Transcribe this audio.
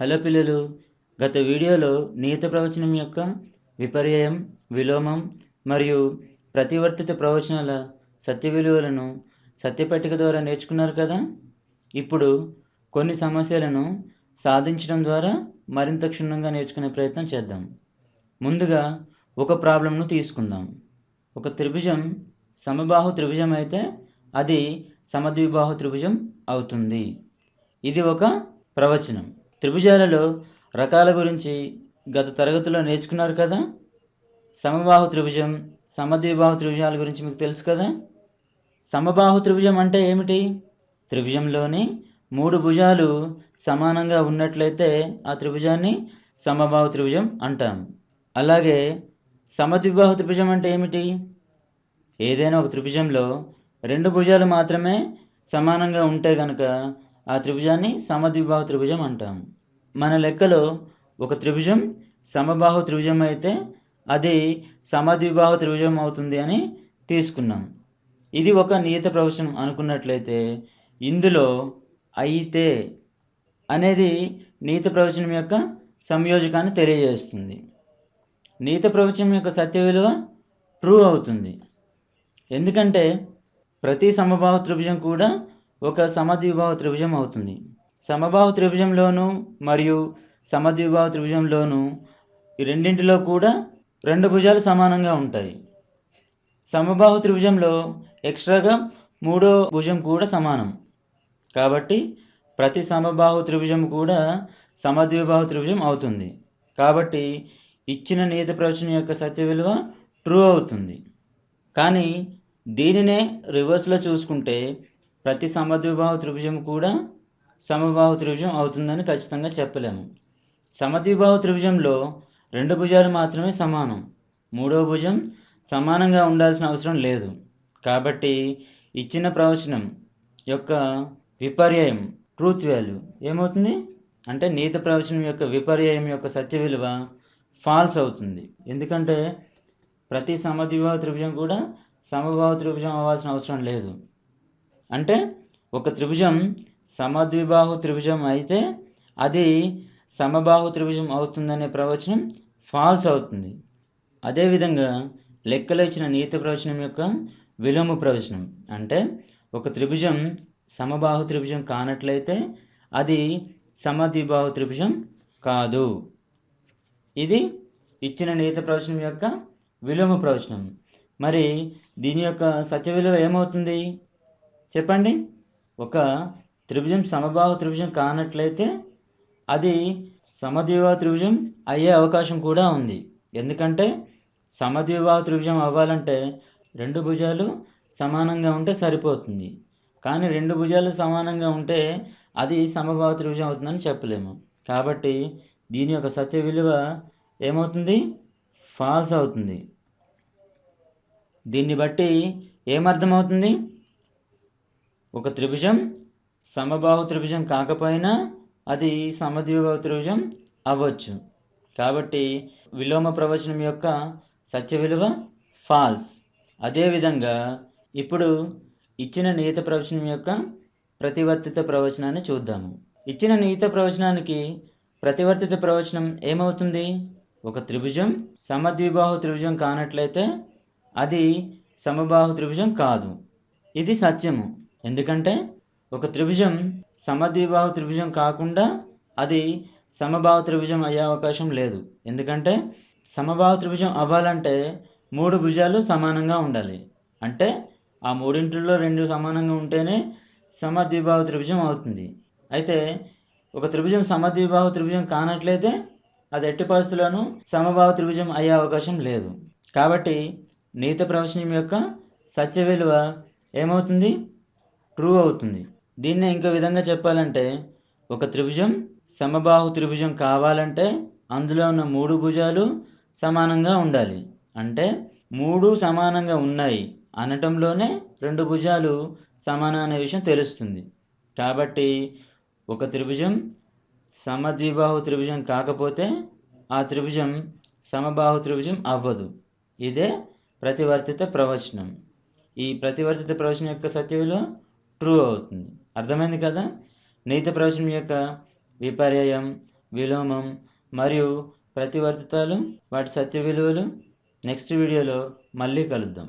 Hello పిల్లలు గత వీడియోలో నియత ప్రవచనం యొక్క విపర్యయం విలోమం మరియు ప్రతివర్తిత ప్రవచనాల సత్య విలువలను సత్యపట్టిక ద్వారా నేర్చుకున్నారు కదా? ఇప్పుడు కొన్ని సమస్యలను సాధించడం ద్వారా మరింత క్షుణ్ణంగా నేర్చుకునే ప్రయత్నం చేద్దాం. ముందుగా ఒక ప్రాబ్లంను తీసుకుందాం. ఒక త్రిభుజం సమబాహు త్రిభుజం అయితే అది సమద్విబాహు త్రిభుజం అవుతుంది. ఇది ఒక ప్రవచనం. త్రిభుజాలలో రకాల గురించి గత తరగతిలో నేర్చుకున్నారు కదా? సమబాహు త్రిభుజం సమద్విబాహు త్రిభుజాల గురించి మీకు తెలుసు కదా? సమబాహు త్రిభుజం అంటే ఏమిటి? త్రిభుజంలోని మూడు భుజాలు సమానంగా ఉన్నట్లయితే ఆ త్రిభుజాన్ని సమబాహు త్రిభుజం అంటాం. అలాగే సమద్విబాహు త్రిభుజం అంటే ఏమిటి? ఏదైనా ఒక త్రిభుజంలో రెండు భుజాలు మాత్రమే సమానంగా ఉంటే గనుక ఆ త్రిభుజాన్ని సమద్విబాహు త్రిభుజం అంటాం. మన లెక్కలో ఒక త్రిభుజం సమబాహు త్రిభుజం అయితే అది సమద్విబాహు త్రిభుజం అవుతుంది అని తీసుకున్నాం. ఇది ఒక నియత ప్రవచనం అనుకున్నట్లయితే ఇందులో అయితే అనేది నీత ప్రవచనం యొక్క సంయోజకాన్ని తెలియజేస్తుంది. నీత ప్రవచనం యొక్క సత్య విలువ ట్రూ అవుతుంది. ఎందుకంటే ప్రతి సమభావ త్రిభుజం కూడా ఒక సమద్విభావ త్రిభుజం అవుతుంది. సమబాహు త్రిభుజంలోను మరియు సమద్విబాహు త్రిభుజంలోను ఈ రెండింటిలో కూడా రెండు భుజాలు సమానంగా ఉంటాయి. సమబాహు త్రిభుజంలో ఎక్స్ట్రాగా మూడో భుజం కూడా సమానం. కాబట్టి ప్రతి సమబాహు త్రిభుజం కూడా సమద్విబాహు త్రిభుజం అవుతుంది. కాబట్టి ఇచ్చిన నియత ప్రవచనం యొక్క సత్య విలువ ట్రూ అవుతుంది. కానీ దీనినే రివర్స్లో చూసుకుంటే ప్రతి సమద్విబాహు త్రిభుజం కూడా సమభావ త్రిభుజం అవుతుందని ఖచ్చితంగా చెప్పలేము. సమద్విభావ త్రిభుజంలో రెండు భుజాలు మాత్రమే సమానం. మూడో భుజం సమానంగా ఉండాల్సిన అవసరం లేదు. కాబట్టి ఇచ్చిన ప్రవచనం యొక్క విపర్యయం ట్రూత్ వాల్యూ ఏమవుతుంది? అంటే నీత ప్రవచనం యొక్క విపర్యయం యొక్క సత్య విలువ ఫాల్స్ అవుతుంది. ఎందుకంటే ప్రతి సమద్విభావ త్రిభుజం కూడా సమభావ త్రిభుజం అవ్వాల్సిన అవసరం లేదు. అంటే ఒక త్రిభుజం సమద్విబాహు త్రిభుజం అయితే అది సమబాహు త్రిభుజం అవుతుందనే ప్రవచనం ఫాల్స్ అవుతుంది. అదేవిధంగా లెక్కలో ఇచ్చిన నీత ప్రవచనం యొక్క విలోమ ప్రవచనం. అంటే ఒక త్రిభుజం సమబాహు త్రిభుజం కానట్లయితే అది సమద్విబాహు త్రిభుజం కాదు. ఇది ఇచ్చిన నీత ప్రవచనం యొక్క విలోమ ప్రవచనం. మరి దీని యొక్క సత్య విలువ ఏమవుతుంది? చెప్పండి. ఒక త్రిభుజం సమబాహు త్రిభుజం కానట్లయితే అది సమద్వివాహ త్రిభుజం అయ్యే అవకాశం కూడా ఉంది. ఎందుకంటే సమద్వివాహ త్రిభుజం అవ్వాలంటే రెండు భుజాలు సమానంగా ఉంటే సరిపోతుంది. కానీ రెండు భుజాలు సమానంగా ఉంటే అది సమభావ త్రిభుజం అవుతుందని చెప్పలేము. కాబట్టి దీని యొక్క సత్య విలువ ఏమవుతుంది? ఫాల్స్ అవుతుంది. దీన్ని బట్టి ఏమర్థమవుతుంది? ఒక త్రిభుజం సమబాహు త్రిభుజం కాకపోయినా అది సమద్విబాహు త్రిభుజం అవ్వచ్చు. కాబట్టి విలోమ ప్రవచనం యొక్క సత్య విలువ ఫాల్స్ అదేవిధంగా ఇప్పుడు ఇచ్చిన నియత ప్రవచనం యొక్క ప్రతివర్తిత ప్రవచనాన్ని చూద్దాము. ఇచ్చిన నియత ప్రవచనానికి ప్రతివర్తిత ప్రవచనం ఏమవుతుంది? ఒక త్రిభుజం సమద్విబాహు త్రిభుజం కానట్లయితే అది సమబాహు త్రిభుజం కాదు. ఇది సత్యము. ఎందుకంటే ఒక త్రిభుజం సమద్విబాహు త్రిభుజం కాకుండా అది సమభావ త్రిభుజం అయ్యే అవకాశం లేదు. ఎందుకంటే సమభావ త్రిభుజం అవ్వాలంటే మూడు భుజాలు సమానంగా ఉండాలి. అంటే ఆ మూడింటిలో రెండు సమానంగా ఉంటేనే సమద్విబాహు త్రిభుజం అవుతుంది. అయితే ఒక త్రిభుజం సమద్విబాహు త్రిభుజం కానట్లయితే అది ఎట్టి పరిస్థితుల్లోనూ సమభావ త్రిభుజం అయ్యే అవకాశం లేదు. కాబట్టి నీత ప్రవచనం యొక్క సత్య విలువ ఏమవుతుంది? ట్రూ అవుతుంది. దీన్నే ఇంకో విధంగా చెప్పాలంటే ఒక త్రిభుజం సమబాహు త్రిభుజం కావాలంటే అందులో ఉన్న మూడు భుజాలు సమానంగా ఉండాలి. అంటే మూడు సమానంగా ఉన్నాయి అనటంలోనే రెండు భుజాలు సమానం అనే విషయం తెలుస్తుంది. కాబట్టి ఒక త్రిభుజం సమద్విబాహు త్రిభుజం కాకపోతే ఆ త్రిభుజం సమబాహు త్రిభుజం అవ్వదు. ఇదే ప్రతివర్తిత ప్రవచనం. ఈ ప్రతివర్తిత ప్రవచనం యొక్క సత్య ట్రూ అవుతుంది. అర్థమైంది కదా? నీత ప్రవచనం యొక్క విపర్యయం విలోమం మరియు ప్రతివర్తితాలు వాటి సత్య విలువలు. నెక్స్ట్ వీడియోలో మళ్ళీ కలుద్దాం.